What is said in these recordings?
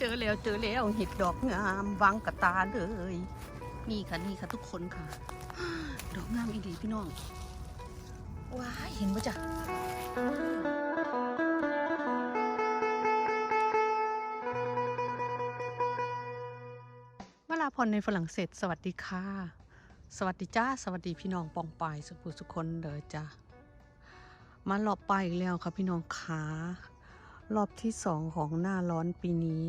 เจอแล้วเจอแล้วเห็ดดอกงามวางกระตาเลย นี่ค่ะนี่ค่ะทุกคนค่ะ ดอกงามอีดีพี่น้องว้าเห็นปะจ๊ะเวลาพรในฝรั่งเศส สวัสดีค่ะ สวัสดีจ้า สวัสดีพี่น้องปองปายสุภูสุคนเด้อจ้ามาหลอบไปอีกแล้วค่ะพี่น้องขา รอบที่สองของหน้าร้อนปีนี้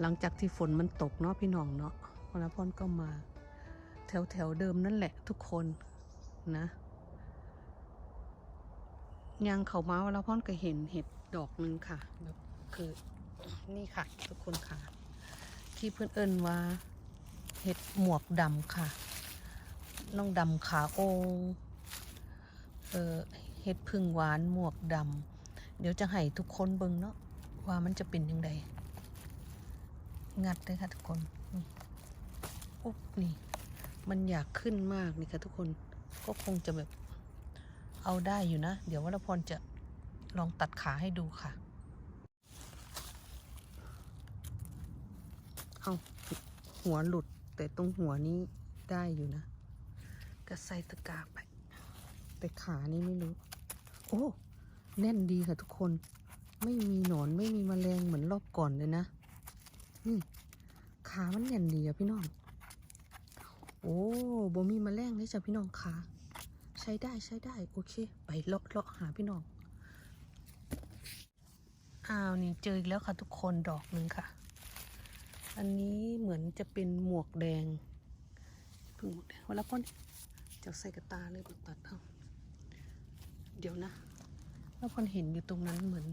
หลังจากที่ฝนมันตกเนาะพี่น้องเนาะวลาพรก็มา แถวแถวเดิมนั่นแหละทุกคนนะยังเขามาวลพ่อนก็เห็นเห็ดดอกหนึ่งค่ะแบบคือนี่ค่ะ ทุกคนค่ะ ที่เพื่อนเอิญว่า เห็ดหมวกดำค่ะ น้องดำขาโองเออเห็ดพึ่งหวานหมวกดำ เดี๋ยวจะให้ทุกคนเบิ่งเนาะว่ามันจะเป็นยังไงงัดเลยค่ะทุกคนนี่อุ๊บนี่ มันอยากขึ้นมากนี่ค่ะทุกคนก็คงจะแบบเอาได้อยู่นะ เดี๋ยววรพรจะลองตัดขาให้ดูค่ะ เอาหัวหลุดแต่ตรงหัวนี้ได้อยู่นะ ก็ใส่ตะกร้าไป แต่ขานี่ไม่รู้ โอ้ แน่นดีค่ะทุกคน ไม่มีหนอนไม่มีแมลงเหมือนรอบก่อนเลยนะนี่ขามันแน่นดีอะพี่น้อง โอ้บ่มีแมลงเลยจ้ะพี่น้องค่ะใช้ได้ใช้ได้โอเค ไปเลาะเลาะหาพี่น้องอ้าวนี่เจออีกแล้วค่ะทุกคนดอกหนึ่งค่ะ อันนี้เหมือนจะเป็นหมวกแดงเพึ่งหมวกแดงเวลาพ่นจะใส่กระตาเลยบตัดเอาเดี๋ยวนะ แล้วพอนเห็นอยู่ตรงนั้นเหมือน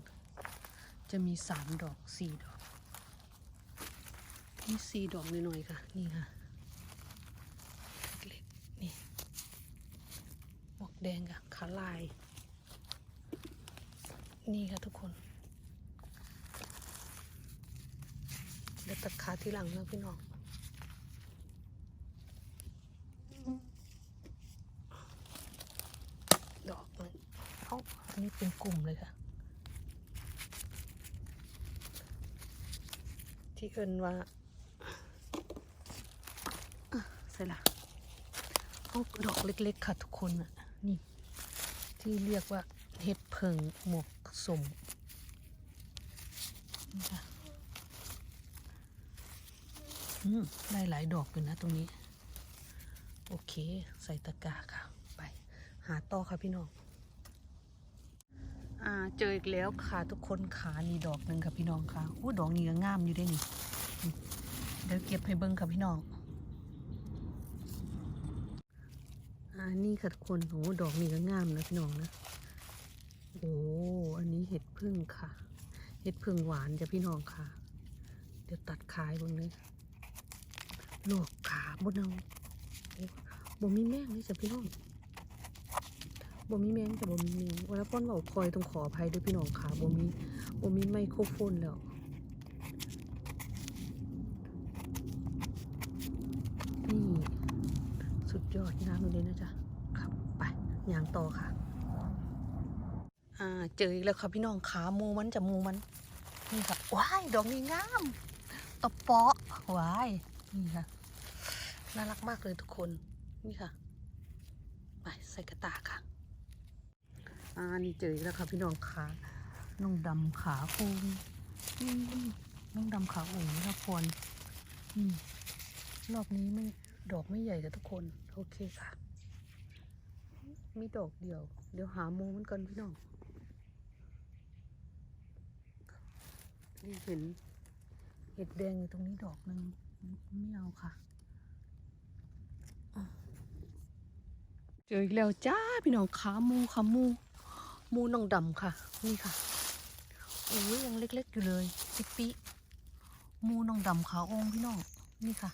จะมีสามดอกสี่ดอกนี่สี่ดอกหน่อยๆค่ะ นี่ค่ะเล็กๆนี่หมวกแดงค่ะขาลาย นี่ค่ะทุกคนเดี๋ยวตัดขาที่หลังนะพี่น้อง ดอกหนึงเอ้าอั นนี้เป็นกลุ่มเลยค่ะ ที่เอินว่าอะใส่ละเอาดอกเล็ก ๆ ค่ะทุกคนอะ นี่ ที่เรียกว่าเห็ดเพิงหมวกสมนี่ค่ะอืมได้หลายดอกอยู่นะตรงนี้ โอเค ใส่ตะกร้าค่ะ ไป หาต่อค่ะพี่น้อง อ่าเจออีกแล้วค่ะทุกคนขานี่ดอกหนึ่งค่ะพี่น้องค่ะโอ้ดอกนี้ก็งามอยู่ได้นี่นี่เดี๋ยวเก็บให้เบิ้งค่ะพี่น้องอ่านี่ค่ะทุกคนโอ้ดอกนี้ก็งามนะพี่น้องนะโอ้อันนี้เห็ดพึ่งค่ะ เห็ดพึ่งหวานจ้ะพี่น้องค่ะ เดี๋ยวตัดขายเบงเลยลอกขาบนเอาโอ้บ่มีแมงเลยจ้ะพี่น้อง บ่มีแมงแต่บ่มีแมงเวลาป้อนเบาคอยต้องขออภัยด้วยพี่น้องขาบ่มีบ่มีไมโครโฟนแล้วนี่สุดยอดงามเลยนะจ๊ะครับไปย่างต่อค่ะ อ่าเจออีกแล้วค่ะพี่น้องขามูมันจะมูมันนี่ค่ะว้ายดอกนี้งามตะเปาะว้ายนี่ค่ะน่ารักมากเลยทุกคนนี่ค่ะ ไปใส่กระตาค่ะ อ่านี่เจอแล้วค่ะพี่น้องขาน้องดำขาโองอืมน้องดำขาโองนะครับพรอืมรอบนี้ไม่ดอกไม่ใหญ่กับทุกคนโอเคค่ะ มีดอกเดียว เดี๋ยวหาโมมันก่อนพี่น้องนี่เห็นเห็ดแดงอยู่ตรงนี้ดอกหนึ่งไม่เอาค่ะเจออีกแล้วจ้าพี่น้องขามูขามู มูนองดำค่ะ นี่ค่ะ โอ้ยยังเล็ก ๆ อยู่เลยปิ๊กปิมูนองดำขาองพี่น้อง นี่ค่ะ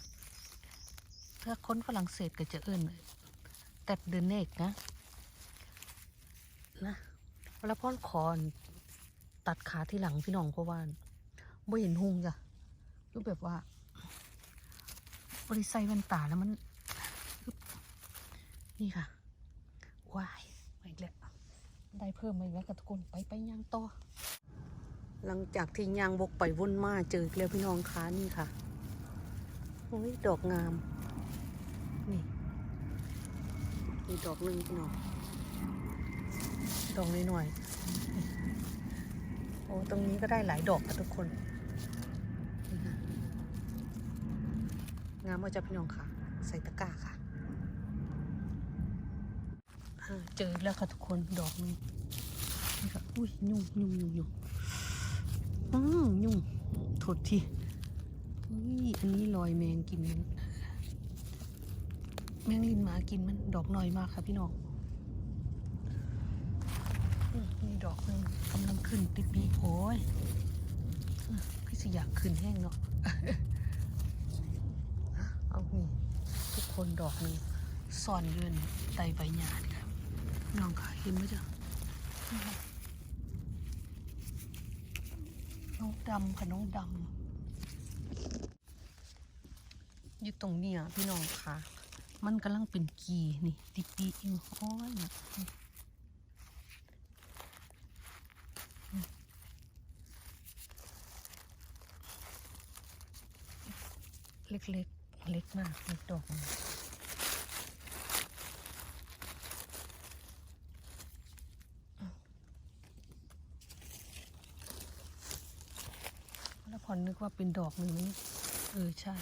ถ้าค้นฝรั่งเศสก็จะเอิ้นแตบเดนเนกนะ นะแล้วพ่อนคอนตัดขาที่หลังพี่น้องเพราะว่าบ่เห็นหุงจ้ะรูปแบบว่า บริใส่แว่นตาแล้วมัน นี่ค่ะว้าย ได้เพิ่มมาอีกแล้วกับทุกคนไปไปย่างต่อหลังจากที่ยางบกไปวนมาเจออีกแล้วพี่น้องคะนี่ค่ะโอ้ยดอกงาม นี่มีดอกหนึ่งพี่น้องดอกน้อยๆโอ้ตรงนี้ก็ได้หลายดอกค่ะทุกคนงามเอาจะพี่น้องค่ะ ใส่ตะกร้าค่ะอ่า เจออีกแล้วค่ะทุกคนดอกหนึงนี่ค่ะอุ้ยยุ่งยุ่งยุ่งยุ่งอืมยุ่งโทษทีอุ้ยอันนี้ลอยแมงกินมันแมงลินหมากินมันดอกน้อยมากค่ะพี่น้องมีดอกหนึ่งกำลังขึ้นติดปีโอ้ยพี่สิอยากขึ้นแห้งเนาะเอานี่ทุกคนดอกหนึ่งซ่อนเยืนไตใบหญ้านี่ครับ น้องค่ะเห็นไหมจ๊ะนี่ค่ะน้องดำค่ะน้องดำอยู่ตรงเนี้ยพี่น้องค่ะ มันกำลังเป็นกีนี่ติดปีอยู่โอ้ยนี่เล็กๆเล็กมากเล็กดอกมันแล้ว พอนึกว่าเป็นดอกหนึ่งนี่เออใช่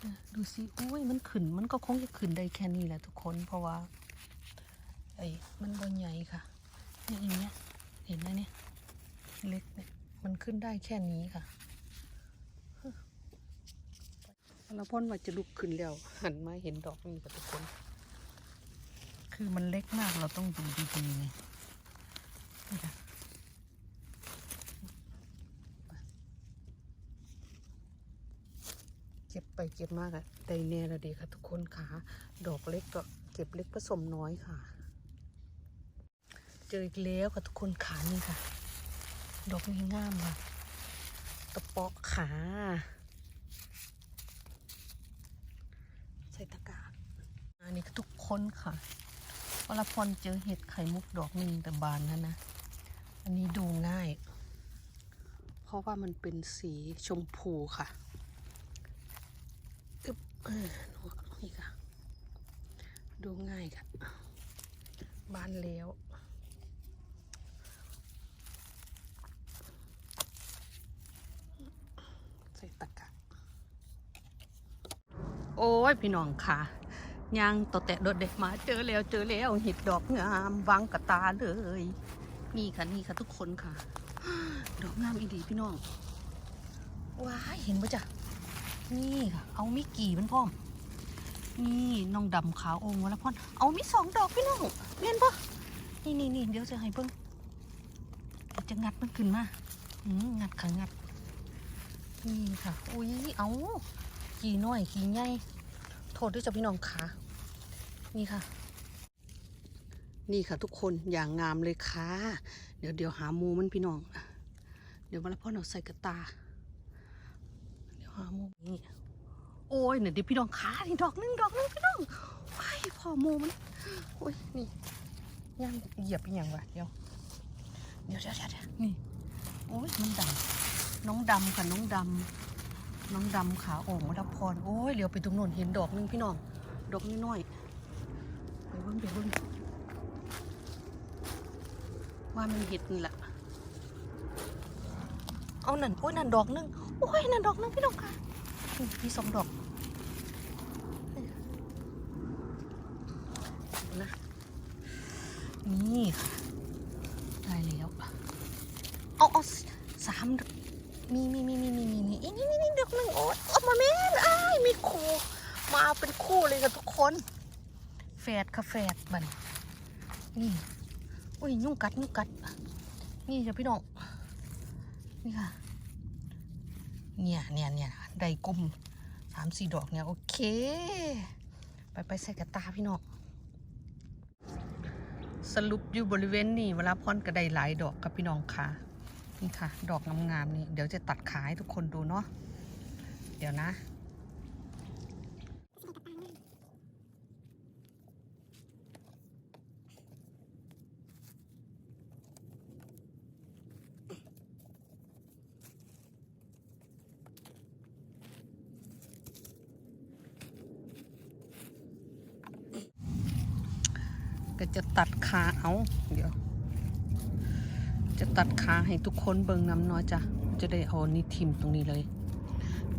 เนี่ยดูสิโอ้ยมันขึ้นมันก็คงจะขึ้นได้แค่นี้แหละทุกคนเพราะว่าไอ้มันบนใหญ่ค่ะเนี่ยอย่างเงี้ยเห็นไหมเนี่ยเล็กเนี่ยมันขึ้นได้แค่นี้ค่ะแล้วพ่นว่าจะลุกขึ้นแล้วหันมาเห็นดอกนี้ค่ะทุกคน คือมันเล็กมากเราต้องดูดีๆไงนี่ค่ะ เก็บไปเก็บมากอะได้แน่ละดีค่ะทุกคนค่ะ ดอกเล็กก็เก็บเล็กผสมน้อยค่ะ เจออีกแล้วค่ะทุกคนขานี่ค่ะ ดอกนี้งามค่ะ ตะเปาะขา ใส่ตะกร้าอันนี้ทุกคนค่ะวลาพรเจอเห็ดไข่มุกดอกหนึ่งแต่บานนะนะ อันนี้ดูง่าย เพราะว่ามันเป็นสีชมพูค่ะ อึบเออนี่ค่ะ ดูง่ายค่ะบานแล้วใส่ตะกะโอ้ย พี่น้องค่ะย่างต่อแตะโดดเด็กมาเจอแล้วเจอแล้วเห็ดดอกงามวางกระตาเลย นี่ค่ะนี่ค่ะทุกคนค่ะ ดอกงามอีดีพี่น้องว้าเห็นปะจ๊ะ นี่ค่ะ เอามิกี่มันพร้อม นี่น้องดำขาวองค์วละพรเอามีสองดอกพี่น้องเห็นปะนี่นี่นี่เดี๋ยวจะให้เพิ่งจะงัดมันขึ้นมาอืมงัดค่ะงัด นี่ค่ะ อุ้ยเอากี่น้อยกี่ใหญ่โทษด้วยจ้ะพี่น้องค่ะนี่ค่ะ นี่ค่ะทุกคนอย่างงามเลยค่ะ เดี๋ยวเดี๋ยวหามูมันพี่น้อง เดี๋ยววันละพรเอาใส่กระตา หาโมนี่โอ้ยเนี่ยเดี๋ยวพี่น้องขานี่ดอกนึงดอกนึงพี่น้องไอ้พอโมมันโอ้ยนี่ย่างเหยียบเป็นอย่างวะเดี๋ยวเดี๋ยวเดี๋ยวเดี๋ยวนี่โอ้ยน้องดำน้องดำค่ะน้องดำน้องดำขาโอ่งมาดับพรโอ้ยเหลียวไปตรงโน้นเห็นดอกนึงพี่น้องดอกน้อยๆไปเบิ่งไปเบิ่งว่ามันเห็ดนี่แหละเอานั่นโอ้ยนั่นดอกนึง โอ้ยนั่นดอกนึงพี่น้องค่ะนี่มีสองดอกนะนี่ค่ะ ได้แล้วเอาเอาสามมีมีมีมีมีมีมีอีนี่นี่นี่ดอกหนึ่งโอ้ยเอามาแม่นอ้ายมีคู่มาเป็นคู่เลยค่ะทุกคนแฝดค่ะแฝดบันนี่โอ้ยยุ่งกัดยุ่งกัด นี่จ้ะพี่น้องนี่ค่ะ เนี่ยเนี่ยเนี่ยได้กลมสามสี่ดอกเนี่ยโอเค ไปไปใส่กระตาพี่น้องสรุปอยู่บริเวณนี้เวลาพอนก็ได้หลายดอกกับพี่น้องค่ะนี่ค่ะ ดอกงามๆนี่เดี๋ยวจะตัดขายทุกคนดูเนาะเดี๋ยวนะ ก็จะตัดขาเอา เดี๋ยว จะตัดขาให้ทุกคนเบิ่งน้ำน้อยจ้ะ จะได้เอานี่ทิมตรงนี้เลย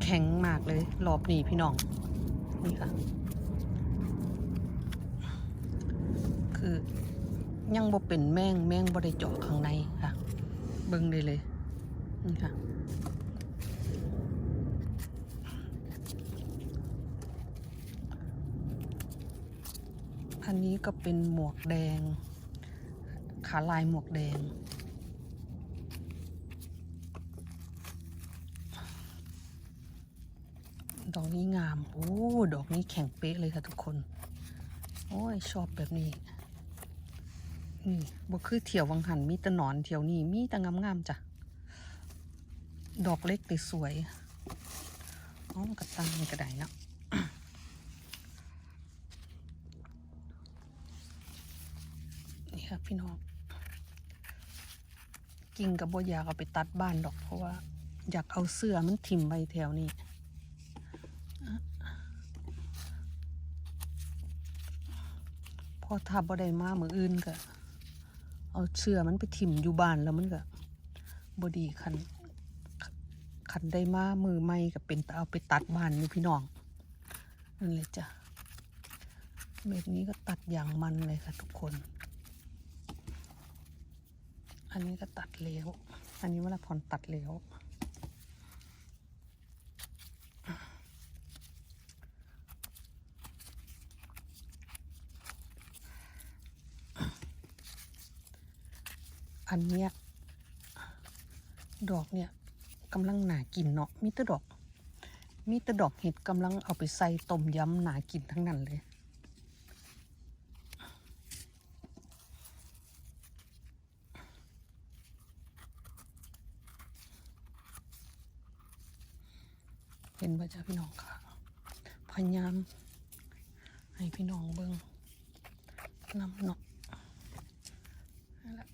แข็งมากเลยรอบนี้พี่น้อง นี่ค่ะ คือยังบ่เป็นแมงแมงบ่ได้เจาะข้างในค่ะ เบิ่งได้เลย นี่ค่ะ อันนี้ก็เป็นหมวกแดง ขาลายหมวกแดง ดอกนี้งาม โอ้ ดอกนี้แข็งเป๊ะเลยค่ะทุกคน โอ้ย ชอบแบบนี้ นี่บ่คือเถียววังหันมีต่หนอนเถียวนี้มีต่งามๆจ้ะ ดอกเล็กแต่สวยอ๋อมกระตังกระไดเนาะ นี่ครับพี่น้องกิ่งกับบอยากเอาไปตัดบ้านดอกเพราะว่า อยากเอาเสื้อมันทิ่มไว้แถวนี้พอถ้าบ่ได้มาเมืออื่นก็ เอาเสื้อมันไปทิ่มอยู่บ้านแล้วมันก็บ่ดีคันคันได้มามือไม่ก็เป็นเอาไปตัดบ้านอยู่พี่น้องนั่นเลยจ้ะแบบนี้ก็ตัดอย่างมันเลยค่ะทุกคน อันนี้ก็ตัดแล้วอันนี้เวลาพรตัดแล้วอันเนี้ยดอกเนี่ยกำลังหนากินเนาะมีแต่ดอก มีแต่ดอกเห็ดกำลังเอาไปใส่ต้มยำหนากินทั้งนั้นเลย เห็นป่ะจ้าพี่น้องค่ะ พยายามให้พี่น้องเบิ่งน้ำเนาะนั่นแหละ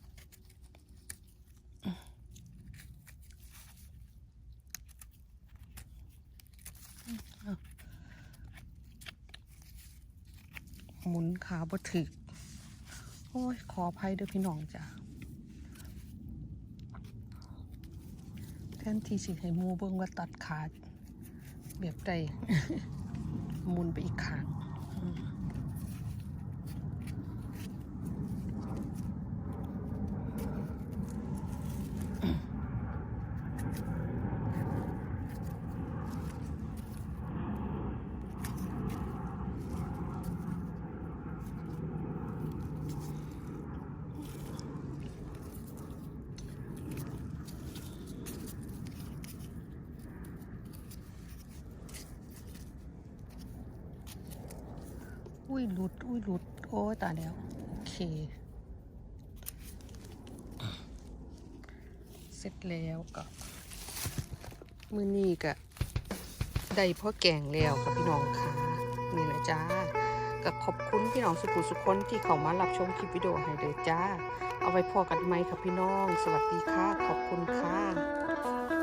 หมุนขาบ่ถึก โอ้ย ขออภัยเด้วยพี่น้องจ้ะแทนที่สิให้มูเบิ่งว่าตัดขา แบบใดมุนไปอีกข้างอืมอุ้ ยหลุด อุ้ยหลุด โอ้ยตายแล้ว โอเค เสร็จแล้วก็มือนี้ก็ได้พ่อแกงแล้วค่ะพี่น้องค่ะนี่แหละจ้าก็ขอบคุณพี่น้องสุขุสุขคนที่เข้ามารับชมคลิปวิดีโอให้เลยจ้า เอาไว้พอกันไหมค่ะพี่น้อง สวัสดีค่ะ ขอบคุณค่ะ